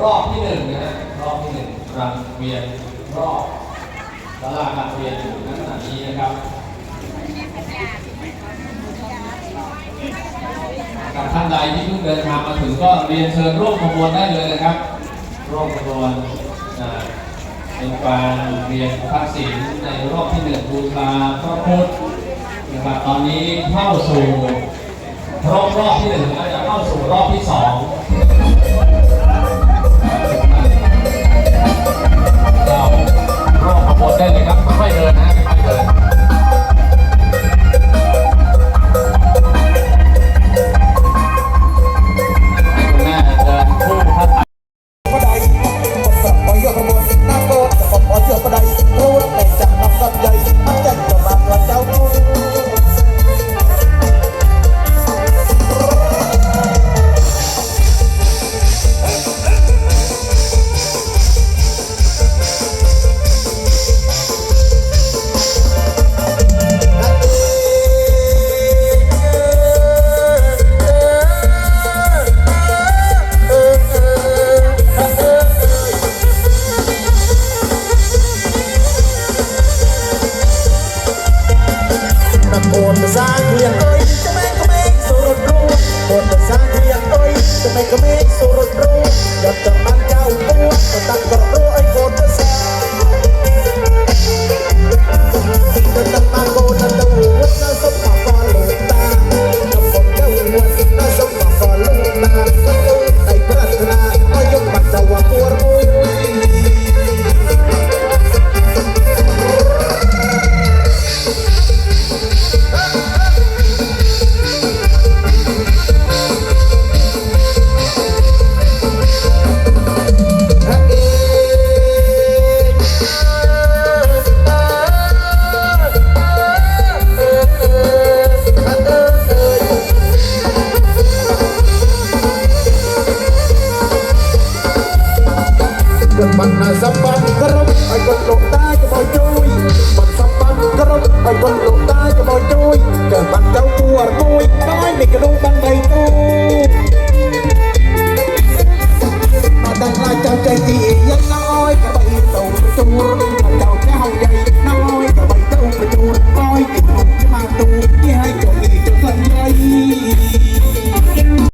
รอบที่หนึ่งนะฮะรอบที่หนึ่งรังเวียนรอบตลาดการเวียนอยู่ณขณะนี้นะครับกับท่านใดที่เพิ่งเดินทางมาถึงก็เรียนเชิญร่วมขบวนได้เลยนะครับ ร่วมขบวนอ่าเป็นการเรียนพระศิลป์ในรอบที่หนึ่งบูชาพระพุทธนะครับตอนนี้เข้าสู่ รอบรอบที่หนึ่งก็จะเข้าสู่รอบที่สอง អូនប្រសាគ្រៀងអើយចាំឯងក្មេងសូរត់ព្រោះអូនប្រសាគ្រៀងអើយចាំឯងក្មេងសូរត់ព្រោះយកចាំបានកៅពោះតាំងក៏ព្រោះអីអូនប្រសា កបាត់ណាសម្បត្តិក្រុមឲ្យគាត់លោកតាកុំឲ្យជួយ